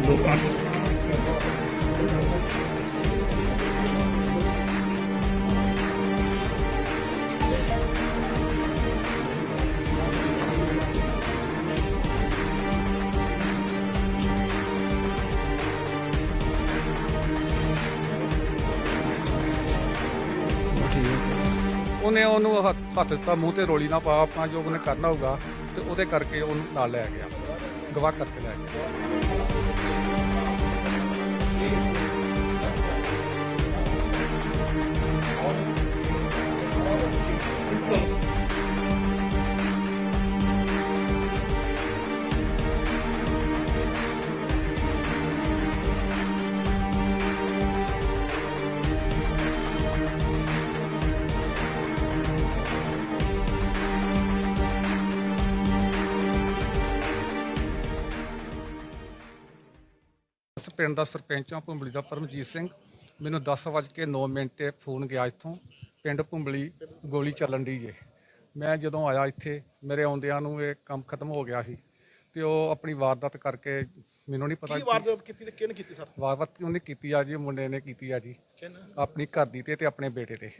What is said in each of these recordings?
ਲੋਕਾਂ ਉਹਨੇ ਉਹਨੂੰ ਹੱਥ ਹੱਥ ਦਿੱਤਾ, ਮੂੰਹ ਤੇ ਰੋਲੀ ਨਾ ਪਾ ਆਪਣਾ ਜੋ ਉਹਨੇ ਕਰਨਾ ਹੋਊਗਾ ਤੇ ਉਹਦੇ ਕਰਕੇ ਉਹਨੂੰ ਨਾਲ ਲੈ ਗਿਆ। ਗਵਾਹ ਕਰਕੇ ਲੈ ਇਸ ਪਿੰਡ ਦਾ ਸਰਪੰਚ ਹਾਂ ਭੁੰਬਲੀ ਦਾ ਪਰਮਜੀਤ ਸਿੰਘ। ਮੈਨੂੰ 10:09 ਮਿੰਟ ਤੇ ਫੋਨ ਗਿਆ ਇੱਥੋਂ। ਪਿੰਡ ਭੁੰਬਲੀ ਗੋਲੀ ਚੱਲਣ ਦੀ ਜੇ। ਮੈਂ ਜਦੋਂ ਆਇਆ ਇੱਥੇ ਮੇਰੇ ਆਉਂਦਿਆਂ ਨੂੰ ਇਹ ਕੰਮ ਖਤਮ ਹੋ ਗਿਆ ਸੀ। ਤੇ ਉਹ ਆਪਣੀ ਵਾਰਦਾਤ ਕਰਕੇ ਮੈਨੂੰ ਨਹੀਂ ਪਤਾ ਕੀ ਵਾਰਦਾਤ ਕੀਤੀ ਤੇ ਕਿਹਨੇ ਕੀਤੀ ਸਰ? ਵਾਰਦਾਤ ਉਹਨੇ ਕੀਤੀ ਆ ਜੀ? ਮੁੰਡੇ ਨੇ ਕੀਤੀ ਆ ਜੀ। ਆਪਣੀ ਘਰ ਦੀ ਤੇ ਤੇ ਆਪਣੇ ਬੇਟੇ ਤੇ।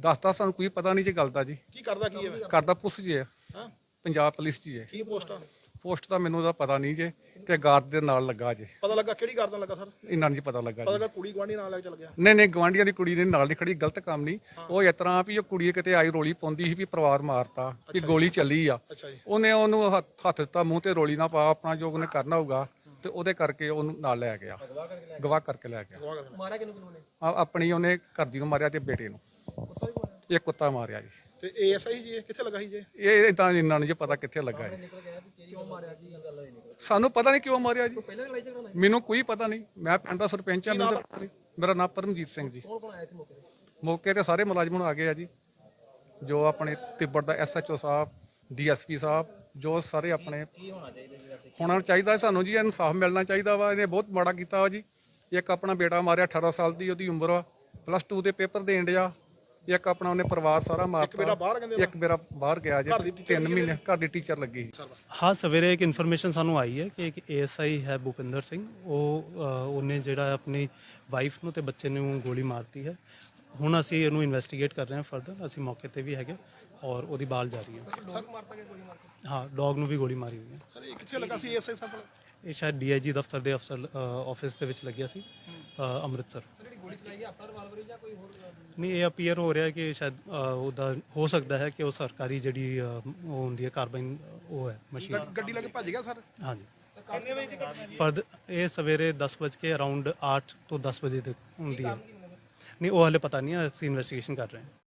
ਦੱਸਦਾ ਸਾਨੂੰ ਕੋਈ ਪਤਾ ਨਹੀਂ ਜੀ ਗੱਲ ਦਾ ਜੀ। ਕੀ ਕਰਦਾ ਕੀ ਹੈ? ਕਰਦਾ ਪੁਲਿਸ ਜੀ ਪੰਜਾਬ ਪੁਲਿਸ ਜੀ ਹੈ ਕੀ ਪੋਸਟ ਆ? ਪੋਸਟ ਦਾ ਮੈਨੂੰ ਉਹਦਾ ਪਤਾ ਨਹੀਂ ਜੇ ਕਿ ਗਾਰਡ ਦੇ ਨਾਲ ਲੱਗਾ ਜੇ। ਪਤਾ ਲੱਗਾ ਕਿਹੜੀ ਕਰਦਾ ਲੱਗਾ ਸਰ? ਪਤਾ ਇੰਨਾ ਨਹੀਂ ਪਤਾ ਲੱਗਾ ਜੀ। ਲੱਗਾ ਕੁੜੀ ਗਵਾਂਢੀ ਨਾਲ ਲੈ ਕੇ ਚਲ ਗਿਆ। ਨਹੀਂ ਨਹੀਂ ਗਵਾਂਢੀਆਂ ਦੀ ਕੁੜੀ ਦੇ ਨਾਲ ਨਹੀਂ ਖੜੀ ਗਲਤ ਕੰਮ ਨਹੀਂ। ਉਹ ਇਸ ਤਰ੍ਹਾਂ ਵੀ ਉਹ ਕੁੜੀ ਕਿਤੇ ਆਈ ਰੋਲੀ ਪਾਉਂਦੀ ਸੀ ਵੀ ਪਰਿਵਾਰ ਮਾਰਤਾ ਵੀ ਗੋਲੀ ਚੱਲੀ ਆ। ਅੱਛਾ ਜੀ। ਉਹਨੇ ਉਹਨੂੰ ਹੱਥ ਹੱਥ ਦਿੱਤਾ ਮੂੰਹ ਤੇ ਰੋਲੀ ਨਾ ਪਾ ਆਪਣਾ ਜੋ ਉਹਨੇ ਕਰਨਾ ਹੋਊਗਾ ਤੇ ਉਹਦੇ ਕਰਕੇ ਉਹਨੂੰ ਨਾਲ ਲੈ ਗਿਆ। ਗਵਾਹ ਕਰਕੇ ਲੈ ਗਿਆ। ਮਾਰਿਆ ਕਿਨੂੰ ਕਿਨੂੰ ਨੇ ਆ- ਆਪਣੀ ਉਹਨੇ ਘਰ ਦੀ ਨੂੰ ਮਾਰਿਆ ਤੇ ਬੇਟੇ ਨੂੰ। ਇਹ ਕੁੱਤਾ ਮਾਰਿਆ ਜੀ। ਤੇ ਏਐਸਆਈ ਜੀ, ਇਹ ਕਿੱਥੇ ਲੱਗਾ ਸੀ ਜੀ? ਇਹ ਇਦਾਂ ਇੰਨਾ ਨਹੀਂ ਜੀ, ਪਤਾ ਕਿੱਥੇ ਲੱਗਾ ਜੀ। ਸਾਨੂੰ ਪਤਾ ਨਹੀਂ ਕਿਉਂ ਮਾਰਿਆ ਜੀ। ਮੈਨੂੰ ਕੋਈ ਪਤਾ ਨਹੀਂ। ਮੈਂ ਪਿੰਡ ਦਾ ਸਰਪੰਚ ਹਾਂ, ਮੈਨੂੰ ਤਾਂ ਪਤਾ ਨਹੀਂ। ਮੇਰਾ ਨਾਮ ਪਰਮਜੀਤ ਸਿੰਘ ਜੀ। ਮੌਕੇ ਤੇ ਸਾਰੇ ਮੁਲਾਜ਼ਮ ਆ ਗਏ ਆ ਜੀ। ਜੋ ਆਪਣੇ ਤਿੱਬੜ ਦਾ ਐਸਐਚਓ ਸਾਹਿਬ, ਡੀਐਸਪੀ ਸਾਹਿਬ, ਜੋ ਸਾਰੇ ਆਪਣੇ ਹੋਣਾ ਚਾਹੀਦਾ ਸਾਨੂੰ ਜੀ ਇਨਸਾਫ ਮਿਲਣਾ ਚਾਹੀਦਾ ਵਾ। ਇਹਨੇ ਬਹੁਤ ਮਾੜਾ ਕੀਤਾ ਵਾ ਜੀ। ਇੱਕ ਆਪਣਾ ਬੇਟਾ ਮਾਰਿਆ 18 ਸਾਲ ਦੀ, ਉਹਦੀ ਉਮਰ ਵਾ। ਪਲੱਸ 2 ਦੇ ਪੇਪਰ ਦੇਣ ਡਿਆ। ਇੱਕ ਆਪਣਾ ਉਹਨੇ ਪਰਿਵਾਰ ਸਾਰਾ ਮਾਰਤਾ। ਬੇਟਾ ਬਾਹਰ ਕਹਿੰਦੇ ਇੱਕ ਮੇਰਾ ਬਾਹਰ ਗਿਆ ਜੀ 3 ਮਹੀਨੇ ਘਰ ਦੀ ਟੀਚਰ ਲੱਗੀ ਸੀ। ਹਾਂ ਸਵੇਰੇ ਇੱਕ ਇਨਫੋਰਮੇਸ਼ਨ ਸਾਨੂੰ ਆਈ ਹੈ ਕਿ ਇੱਕ ਏਐਸਆਈ ਹੈ ਭੁਪਿੰਦਰ ਸਿੰਘ। ਉਹ ਉਹਨੇ ਜਿਹੜਾ ਆਪਣੀ ਵਾਈਫ ਨੂੰ ਤੇ ਬੱਚੇ ਨੂੰ ਗੋਲੀ ਮਾਰਤੀ ਹੈ। ਹੁਣ ਅਸੀਂ ਇਹਨੂੰ ਇਨਵੈਸਟੀਗੇਟ ਕਰ ਰਹੇ ਹਾਂ ਫਰਦਰ ਅਸੀਂ ਮੌਕੇ ਤੇ ਵੀ ਹੈਗੇ ਔਰ ਉਹਦੀ ਬਾਲ ਜਾਰੀ ਹੈ। ਹਾਂ ਡੌਗ ਨੂੰ ਵੀ ਗੋਲੀ ਮਾਰੀ ਹੋਈ ਹੈ। ਸਰ ਇਹ ਕਿੱਥੇ ਲੱਗਾ ਸੀ ਏਐਸਆਈ ਸਾਹਿਬ ਇਹ ਸ਼ਾਇਦ ਡੀਆਈਜੀ ਦਫ਼ਤਰ ਦੇ ਅਫਸਰ ਆਫਿਸ ਦੇ ਵਿੱਚ ਲੱਗਿਆ ਸੀ ਅ, ਅੰਮ੍ਰਿਤਸਰ। ਗੋਲੀ ਚਲਾਈ ਹੈ ਆਪਣਾ ਰਿਵਾਲਵਰ ਜਾਂ ਕੋਈ ਹੋਰ ਨਹੀਂ ਇਹ ਅਪੀਅਰ ਹੋ ਰਿਹਾ ਕਿ ਸ਼ਾਇਦ ਅ, ਉਹਦਾ ਹੋ ਸਕਦਾ ਹੈ ਕਿ ਉਹ ਸਰਕਾਰੀ ਜਿਹੜੀ ਅ, ਉਹ ਹੁੰਦੀ ਹੈ ਕਾਰਬਾਈਨ ਉਹ ਹੈ ਮਸ਼ੀਨ ਗੱਡੀ ਲੈ ਕੇ ਭੱਜ ਗਿਆ ਸਰ? ਹਾਂਜੀ। ਕਿੰਨੇ ਵਜੇ ਦੀ ਘਟਨਾ ਜੀ? ਫਰਦ ਇਹ ਸਵੇਰੇ 10 ਵਜੇ ਕੇ ਅਰਾਊਂਡ 8 ਤੋਂ 10 ਵਜੇ ਤੱਕ ਹੁੰਦੀ ਹੈ। ਨਹੀਂ ਉਹ ਹਲੇ ਪਤਾ ਨਹੀਂ ਹੈ, ਅਸੀਂ ਇਨਵੈਸਟੀਗੇਸ਼ਨ ਕਰ ਰਹੇ ਹਾਂ।